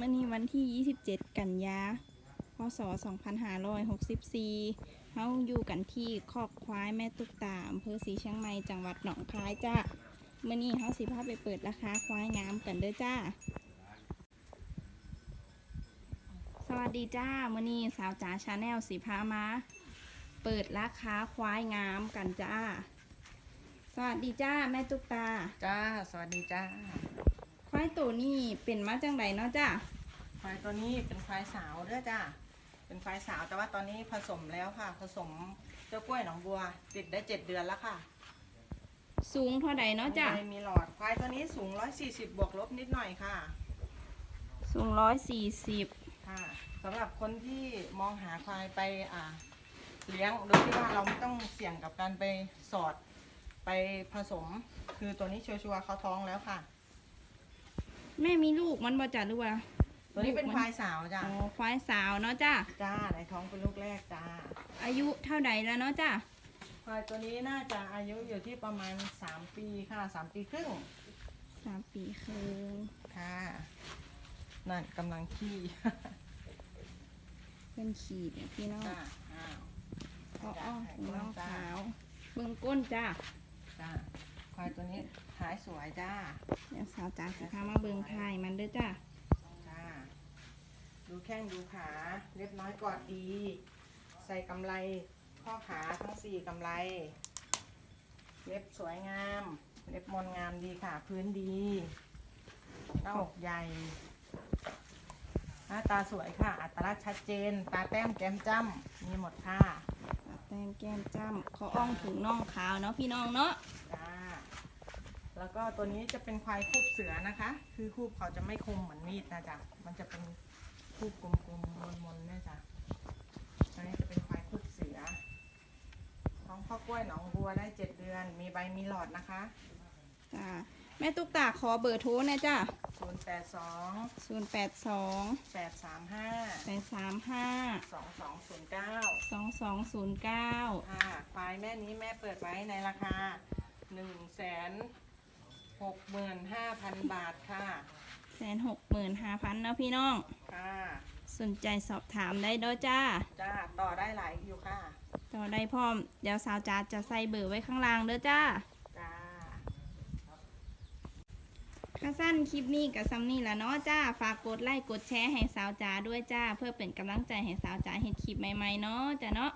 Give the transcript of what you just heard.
มื่อนี้วันที่ 27 กันยา พศ 2564เฮาอยู่กันที่คอกควายแม่ตุกตาอำเภอศรีเชียงใหม่ จังหวัดหนองคายจ้ามื่อนี้เฮาสิพาไปเปิดราคาควายงามกันเด้อจ้า สวัสดีจ้ามื่อนี้สาวจ๋าชาแนลสิพามาเปิดราคาควายงามกันจ้า สวัสดีจ้าแม่ตุกตา จ้า สวัสดีจ้า ควายตัวนี้เป็นมาจังไดเนาะจ้าควายตัวนี้เป็นควายสาวเด้อจ้าเป็นควายสาวแต่ว่าตอนนี้ผสมแล้วค่ะ ผสมเจ้ากล้วยหนองบัว ติดได้เจ็ดเดือนแล้วค่ะสูงเท่าใดเนาะจ้ามีใบมีหลอด ควายตัวนี้สูง140บวกลบนิดหน่อยค่ะ สูงร้อยสี่สิบค่ะสำหรับคนที่มองหาควายไปอ่าเลี้ยงโดยที่ว่าเราไม่ต้องเสี่ยงกับการไปสอดไปผสม คือตัวนี้ชัวร์ๆเขาท้องแล้วค่ะ แม่มีลูกมันบ่จ้าหรือว่าตัวนี้เป็นควายสาวจ้าอ๋อควายสาวเนาะจ้าจ้าในท้องเป็นลูกแรกจ้าอายุเท่าใดแล้วเนาะจ้าควายตัวนี้น่าจะอายุอยู่ที่ประมาณ3ปีค่ะ3ปีครึ่งสามปีครึ่งค่ะนั่นกำลังขี้เป็นขีดเนี่ยพี่น้องจ้าอ้าวอ้ออ้อถุงน่องขาวเบิ่งก้นจ้าจ้า ควายตัวนี้หายสวยจ้าเดี๋ยวสาวจ๋าสิพามาเบิ่งทายมันเด้อจ้าจ้า ดูแข้งดูขาเรียบน้อยกอดดี ใส่กำไรข้อขาทั้งสี่กำไร เล็บสวยงาม เล็บมนงามดีค่ะ พื้นดีหน้าอกใหญ่ หน้าตาสวยค่ะ อัตลักษณ์ชัดเจน ตาแต้มแก้มจ้ำมีหมดค่ะ แต้มแก้มจ้ำเขาอ้องถุงน่องขาวเนาะพี่น้องเนาะ จ้า แล้วก็ตัวนี้จะเป็นควายคูบเสือนะคะ คือคูบเขาจะไม่คมเหมือนมีดนะจ๊ะ มันจะเป็นคูบกลมๆมนๆเนี่ยจ้ะอันนี้จะเป็นควายคูบเสือ ท้องพ่อกล้วยหนองบัวได้เจ็ดเดือน มีใบมีหลอดนะคะจ้าแม่ตุ๊กตาขอเบอร์โทรหนะจ้า0 8 2ศูนย์แปดสอง8 3 5แปดสามห้า2 2 0 9สองสองศูนย์เก้าค่ะควายแม่นี้แม่เปิดไว้ในราคา 1 6 5 0 0 0บาทค่ะแสนหกหมื่นห้าพันเนาะพี่น้อง ค่ะสนใจสอบถามได้เด้อจ้า จ้าต่อได้หลายอยู่ค่ะ ต่อได้พร้อม เดี๋ยวสาวจ๋าจะใส่เบอร์ไว้ข้างล่างเด้อจ้าจ้าข้าสั้นคลิปนี้กับซัมนี่ละเนาะจ้า ฝากกดไลค์กดแชร์ให้สาวจ๋าด้วยจ้า เพื่อเป็นกำลังใจให้สาวจ๋าเห็นคลิปใหม่ๆเนาะจ้าเนาะ